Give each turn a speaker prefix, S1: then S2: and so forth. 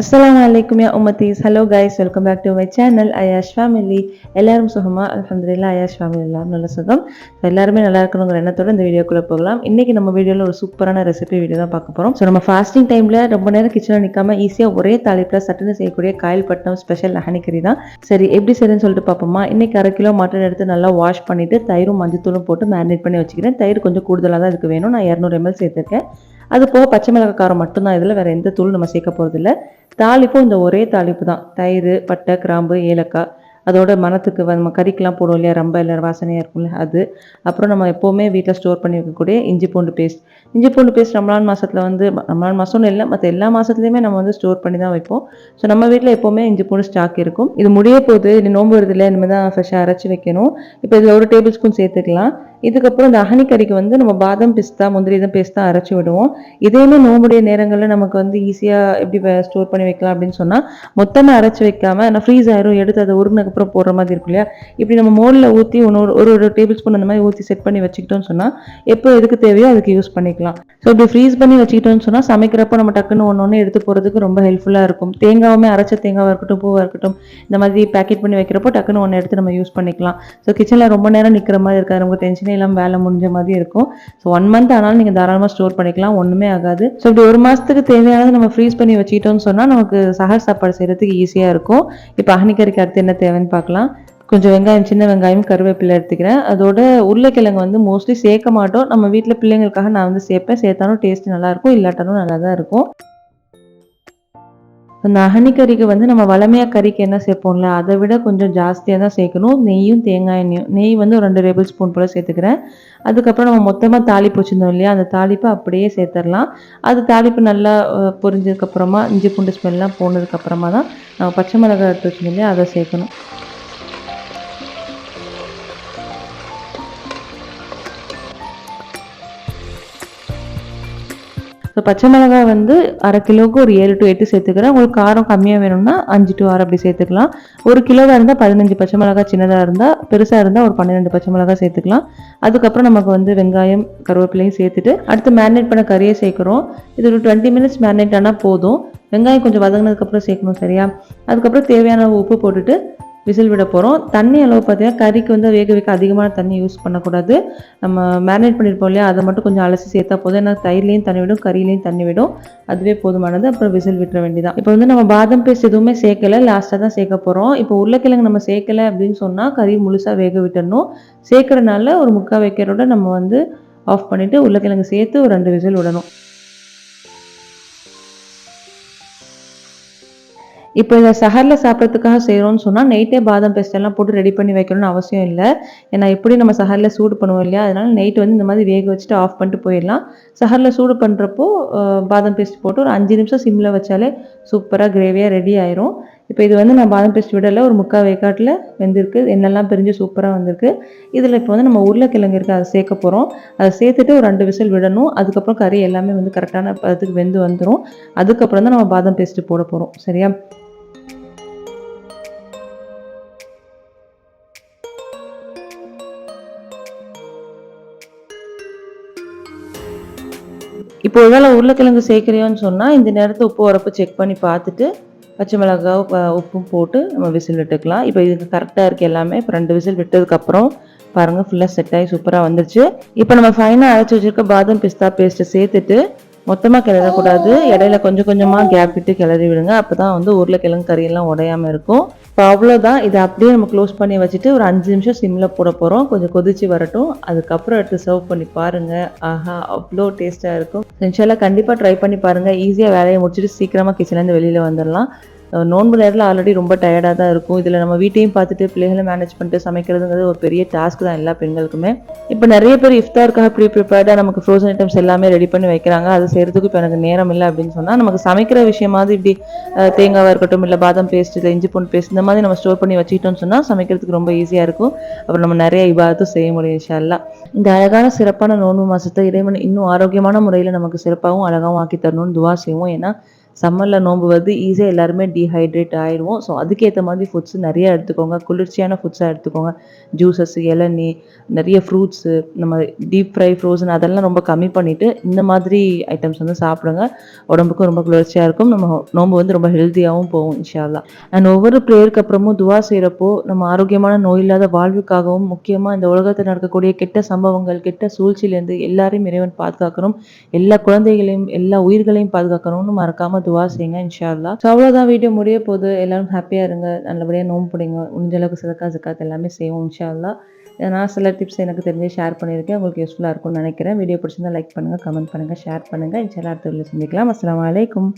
S1: அஸ்லாம் வலைக்கும் யா உமத்தீஸ் hello guys welcome back to my channel Ayash family எல்லாரும் சுகமா அலமதுல்லா அயாஷ் ஃபேமிலி எல்லாரும் நல்ல சுகம். ஸோ எல்லாருமே நல்லா இருக்கணுங்கிற எண்ணத்தோட இந்த வீடியோக்குள்ளே போகலாம். இன்றைக்கி நம்ம வீடியோவில் ஒரு சூப்பரான ரெசிபி வீடியோ தான் பார்க்க போகிறோம் ஸோ நம்ம ஃபாஸ்டிங் டைமில் ரொம்ப நேரம் கிச்சனில் நிற்காம ஈஸியாக ஒரே தாளிப்பில் சட்டுன்னு செய்யக்கூடிய காயல்பட்டினம் ஸ்பெஷல் ஹனிக்கறி தான். சரி எப்படி சரின்னு சொல்லிட்டு பார்ப்போமா? இன்னைக்கு அரை கிலோ மட்டன் எடுத்து நல்லா வாஷ் பண்ணிவிட்டு தயிரும் மஞ்சத்தூளும் போட்டு மேரினேட் பண்ணி வச்சுக்கிறேன். தயிர் கொஞ்சம் கூடுதலாக தான் இதுக்கு வேணும். நான் இரநூறு எம்எல் சேர்த்துருக்கேன். அது போக பச்சை மிளகாய் காரம் மட்டும்தான். இதில் வேறு எந்த தூளும் நம்ம சேர்க்க போகிறதில்ல தாளிப்பும் இந்த ஒரே தாளிப்பு தான். தயிர் பட்டை கிராம்பு ஏலக்காய். அதோட மணத்துக்கு வ- நம்ம கறிக்கெலாம் போடுவோம் இல்லையா? ரொம்ப இல்லை வாசனையாக இருக்கும்ல அது. அப்புறம் நம்ம எப்போவுமே வீட்டில் ஸ்டோர் பண்ணி வைக்கக்கூடிய இஞ்சி பூண்டு பேஸ்ட். இஞ்சி பூண்டு பேஸ்ட் ரமலான் மாதத்தில் வந்து ம- ரமலான் மாதம்னு இல்லை மற்ற எல்லா மாதத்துலையுமே நம்ம வந்து ஸ்டோர் பண்ணி தான் வைப்போம். ஸோ நம்ம வீட்டில் எப்போவுமே இஞ்சி பூண்டு ஸ்டாக் இருக்கும். இது முடிய போது இது நோம்பு வருது இல்லை இனிமேல் தான் ஃப்ரெஷ்ஷாக அரைச்சி வைக்கணும். இப்போ இதில் ஒரு டேபிள் ஸ்பூன் சேர்த்துக்கலாம். இதுக்கப்புறம் இந்த அகனிக்கறிக்கு வந்து நம்ம பாதம் பிஸ்தா முந்திரி தான் பேஸ்தா அரைச்சி விடுவோம். இதையுமே நோம்புடைய நேரங்களில் நமக்கு வந்து ஈஸியாக எப்படி ஸ்டோர் பண்ணி வைக்கலாம் அப்படின்னு சொன்னால் மொத்தமாக அரைச்சி வைக்காம நான் ஃப்ரீஸ் ஆயிரும் எடுத்து அதை உருனதுக்கப்புறம் போடுற மாதிரி இருக்கும் இல்லையா? இப்படி நம்ம மோலில் ஊற்றி ஒன்று ஒரு ஒரு டேபிள் ஸ்பூன் அந்த மாதிரி ஊற்றி செட் பண்ணி வச்சுக்கிட்டோம்னு சொன்னால் எப்போ எதுக்கு தேவையோ அதுக்கு யூஸ் பண்ணிக்கலாம். ஸோ இப்படி ஃப்ரீஸ் பண்ணி வச்சுக்கிட்டோம்னு சொன்னால் சமைக்கிறப்போ நம்ம டக்குன்னு ஒன்று ஒன்று எடுத்து போகிறதுக்கு ரொம்ப ஹெல்ப்ஃபுல்லாக இருக்கும். தேங்காவுமே அரைச்ச தேங்காவாக இருக்கட்டும் பூவாக இருக்கட்டும் இந்த மாதிரி பேக்கெட் பண்ணி வைக்கிறப்போ டக்குன்னு ஒன்று எடுத்து நம்ம யூஸ் பண்ணிக்கலாம். ஸோ கிச்சனில் ரொம்ப நேரம் நிற்கிற மாதிரி இருக்காது நமக்கு டென்ஷன் பிரச்சனையெல்லாம் வேலை முடிஞ்ச மாதிரி இருக்கும். ஸோ ஒன் மந்த் ஆனாலும் நீங்கள் தாராளமாக ஸ்டோர் பண்ணிக்கலாம். ஒன்றுமே ஆகாது. ஸோ இப்படி ஒரு மாதத்துக்கு தேவையானது நம்ம ஃப்ரீஸ் பண்ணி வச்சுக்கிட்டோம்னு சொன்னால் நமக்கு சகர் சாப்பாடு செய்கிறதுக்கு ஈஸியாக இருக்கும். இப்போ அகனிக்கறிக்கு அடுத்து என்ன தேவைன்னு பார்க்கலாம். கொஞ்சம் வெங்காயம் சின்ன வெங்காயம் கருவேப்பிலை எடுத்துக்கிறேன். அதோட உருளைக்கிழங்கு வந்து மோஸ்ட்லி சேர்க்க மாட்டோம். நம்ம வீட்டில் பிள்ளைங்களுக்காக நான் வந்து சேர்ப்பேன். சேர்த்தாலும் டேஸ்ட் நல்லாயிருக்கும் இல்லாட்டாலும் நல்லா தான் இருக்கும். அந்த அகனிக்கறிக்கு வந்து நம்ம வளமையாக கறிக்கு என்ன சேர்ப்போம்ல அதை விட கொஞ்சம் ஜாஸ்தியாக தான் சேர்க்கணும். நெய்யும் தேங்காய் எண்ணெயும் நெய் வந்து ஒரு ரெண்டு டேபிள் ஸ்பூன் போல் சேர்த்துக்கிறேன். அதுக்கப்புறம் நம்ம மொத்தமாக தாளிப்பு வச்சுருந்தோம் இல்லையா அந்த தாளிப்பை அப்படியே சேர்த்துடலாம். அது தாளிப்பு நல்லா புரிஞ்சதுக்கப்புறமா பொரிஞ்சதுக்கப்புறமா இஞ்சி பூண்டு ஸ்மெல்லாம் போனதுக்கப்புறமா தான் நம்ம பச்சை மிளகாய் எடுத்து வச்சுருந்தோம் இல்லையா அதை சேர்க்கணும். ஸோ பச்சை மிளகாய் வந்து அரை கிலோவுக்கு ஒரு ஏழு டு எட்டு சேர்த்துக்கிறேன். உங்களுக்கு காரம் கம்மியாக வேணும்னா அஞ்சு டு ஆறு அப்படி சேர்த்துக்கலாம். ஒரு கிலோவாக இருந்தால் பதினஞ்சு பச்சை மிளகாய் சின்னதாக இருந்தால் பெருசாக இருந்தால் ஒரு பன்னிரெண்டு பச்சை மிளகாய் சேர்த்துக்கலாம். அதுக்கப்புறம் நமக்கு வந்து வெங்காயம் கருவேப்பிலையும் சேர்த்துட்டு அடுத்து மேரினேட் பண்ண கறியை சேர்க்குறோம். இது ஒரு டுவெண்ட்டி மினிட்ஸ் மேரினேட் ஆனால் போதும். வெங்காயம் கொஞ்சம் வதங்கினதுக்கப்புறம் சேர்க்கணும் சரியா? அதுக்கப்புறம் தேவையான அளவு உப்பு போட்டுட்டு விசில் விட போகிறோம் தண்ணி அளவு பார்த்தீங்கன்னா கறிக்கு வந்து வேக வைக்க அதிகமான தண்ணி யூஸ் பண்ணக்கூடாது. நம்ம மேரினேட் பண்ணியிருப்போம் இல்லையா? அதை மட்டும் கொஞ்சம் அலசி சேர்த்தா போதும். ஏன்னா தயிர்லேயும் தண்ணி விடும் கறியிலையும் தண்ணி விடும். அதுவே போதுமானது. அப்புறம் விசில் விட்டுற வேண்டியதான் இப்போ வந்து நம்ம பாதம் பேஸ்ட் எதுவுமே சேர்க்கல. லாஸ்ட்டாக தான் சேர்க்க போகிறோம் இப்போ உருளைக்கிழங்கு நம்ம சேர்க்கல அப்படின்னு சொன்னால் கறி முழுசாக வேக விட்டணும் சேர்க்கறனால ஒரு முக்கால் வைக்கிறோட நம்ம வந்து ஆஃப் பண்ணிவிட்டு உருளைக்கிழங்கு சேர்த்து ஒரு ரெண்டு விசில் விடணும். இப்போ இதை சஹரில் சாப்பிட்றதுக்காக செய்கிறோம்னு சொன்னால் நைட்டே பாதாம் பேஸ்ட் எல்லாம் போட்டு ரெடி பண்ணி வைக்கணும்னு அவசியம் இல்லை. ஏன்னா எப்படி நம்ம சஹரில் சூடு பண்ணுவோம் இல்லையா? அதனால நைட் வந்து இந்த மாதிரி வேக வச்சுட்டு ஆஃப் பண்ணிட்டு போயிடலாம். சஹரில் சூடு பண்ணுறப்போ பாதாம் பேஸ்ட் போட்டு ஒரு அஞ்சு நிமிஷம் சிம்மில் வச்சாலே சூப்பராக கிரேவியாக ரெடி ஆயிரும். இப்போ இது வந்து நான் பாதாம் பேஸ்ட் விடலை ஒரு முக்கால் வேக்காட்டில் வெந்திருக்கு. எண்ணெல்லாம் பிரிஞ்சு சூப்பராக வந்திருக்கு. இதில் இப்போ வந்து நம்ம உருளைக்கிழங்கு இருக்குது அதை சேர்க்க போகிறோம் அதை சேர்த்துட்டு ஒரு ரெண்டு விசில் விடணும். அதுக்கப்புறம் கறி எல்லாமே வந்து கரெக்டான பதத்துக்கு வெந்து வந்துடும் அதுக்கப்புறம் தான் நம்ம பாதாம் பேஸ்ட்டு போட போகிறோம் சரியா? இப்போ ஒருவேளை உருளைக்கிழங்கு சேர்க்குறியோன்னு சொன்னால் இந்த நேரத்தை உப்பு உரப்பு செக் பண்ணி பார்த்துட்டு பச்சை மிளகாய் உப்பும் போட்டு நம்ம விசில் விட்டுக்கலாம். இப்போ இதுக்கு கரெக்டாக இருக்குது எல்லாமே. இப்போ ரெண்டு விசில் விட்டதுக்கப்புறம் பாருங்கள் ஃபுல்லாக செட் ஆகி சூப்பராக வந்துருச்சு. இப்போ நம்ம ஃபைனாக அரைச்சி வச்சிருக்க பாதாம் பிஸ்தா பேஸ்ட்டை சேர்த்துட்டு மொத்தமாக கிளறக்கூடாது. இடையில கொஞ்சம் கொஞ்சமாக கேப் விட்டு கிளறி விடுங்க. அப்போ தான் வந்து உருளைக்கிழங்கு கறியெல்லாம் உடையாம இருக்கும். இப்போ அவ்வளோதான் இதை அப்படியே நம்ம க்ளோஸ் பண்ணி வச்சுட்டு ஒரு அஞ்சு நிமிஷம் சிம்மில் போட போகிறோம் கொஞ்சம் கொதிச்சு வரட்டும். அதுக்கப்புறம் எடுத்து சர்வ் பண்ணி பாருங்கள் ஆஹா அவ்வளோ டேஸ்ட்டாக இருக்கும். இன்ஷால்லாம் கண்டிப்பாக ட்ரை பண்ணி பாருங்கள் ஈஸியாக வேலையை முடிச்சுட்டு சீக்கிரமாக கிச்சன்லேருந்து வெளியில் வந்துடலாம் நோன்பு நேரத்தில் ஆல்ரெடி ரொம்ப டயர்டாக தான் இருக்கும். இதில் நம்ம வீட்டையும் பார்த்துட்டு பிள்ளைகளை மேனேஜ் பண்ணிட்டு சமைக்கிறதுங்கிறது ஒரு பெரிய டாஸ்க் தான் எல்லா பெண்களுக்குமே. இப்போ நிறைய பேர் இஃப்தாருக்காக ப்ரீ ப்ரிப்பேர்டாக நமக்கு ஃப்ரோசன் ஐட்டம்ஸ் எல்லாமே ரெடி பண்ணி வைக்கிறாங்க. அது செய்கிறதுக்கு இப்போ எனக்கு நேரம் இல்லை அப்படின்னு சொன்னால் நமக்கு சமைக்கிற விஷயமாவது இப்படி தேங்காவாக இருக்கட்டும் இல்லை பாதாம் பேஸ்ட் இல்லை இஞ்சி பூண்டு பேஸ்ட் இந்த மாதிரி நம்ம ஸ்டோர் பண்ணி வச்சுக்கிட்டோம்னு சொன்னால் சமைக்கிறதுக்கு ரொம்ப ஈஸியாக இருக்கும். அப்புறம் நம்ம நிறைய இபாதத்தும் செய்ய முடியும் இன்ஷால்லா இந்த அழகான சிறப்பான நோன்பு மாதத்தை இறைவன் இன்னும் ஆரோக்கியமான முறையில் நமக்கு சிறப்பாகவும் அழகாகவும் ஆக்கி தரணும்னு துவா செய்வோம். ஏன்னா சம்மரில் நோன்பு வந்து ஈஸியாக எல்லாருமே டீஹைட்ரேட் ஆகிடுவோம் ஸோ அதுக்கேற்ற மாதிரி ஃபுட்ஸ் நிறைய எடுத்துக்கோங்க. குளிர்ச்சியான ஃபுட்ஸாக எடுத்துக்கோங்க. ஜூஸஸ் இளநீ நிறைய ஃப்ரூட்ஸு நம்ம டீப் ஃப்ரை ஃப்ரோசன் அதெல்லாம் ரொம்ப கம்மி பண்ணிவிட்டு இந்த மாதிரி ஐட்டம்ஸ் வந்து சாப்பிடுங்க. உடம்புக்கும் ரொம்ப குளிர்ச்சியாக இருக்கும். நம்ம நோன்பு வந்து ரொம்ப ஹெல்த்தியாகவும் போகும் இன்ஷால்லா அண்ட் ஒவ்வொரு ப்ரேயருக்கு அப்புறமும் துவா செய்கிறப்போ நம்ம ஆரோக்கியமான நோய் இல்லாத வாழ்வுக்காகவும் முக்கியமாக இந்த உலகத்தில் நடக்கக்கூடிய கெட்ட சம்பவங்கள் கெட்ட சூழ்ச்சியிலேருந்து எல்லாரையும் இறைவன் பாதுகாக்கணும். எல்லா குழந்தைகளையும் எல்லா உயிர்களையும் பாதுகாக்கணும்னு மறக்காமல் துவா செய்யுங்க இன்ஷால்லா ஸோ அவ்வளோதான் வீடியோ முடிய போது எல்லாரும் ஹாப்பியாக இருங்க. நல்லபடியாக நோம்பு பிடிங்க. முடிஞ்ச அளவுக்கு சதக்கா எல்லாமே செய்வோம் இன்ஷா அல்லா நான் சில டிப்ஸ் எனக்கு தெரிஞ்சு ஷேர் பண்ணியிருக்கேன். உங்களுக்கு யூஸ்ஃபுல்லாக இருக்கும்னு நினைக்கிறேன். வீடியோ பிடிச்சிருந்தா லைக் பண்ணுங்கள் கமெண்ட் பண்ணுங்கள் ஷேர் பண்ணுங்கள் இன்ஷால்லா அடுத்த வீடியோ சந்திக்கலாம். அஸ்லாம் வலைக்கும்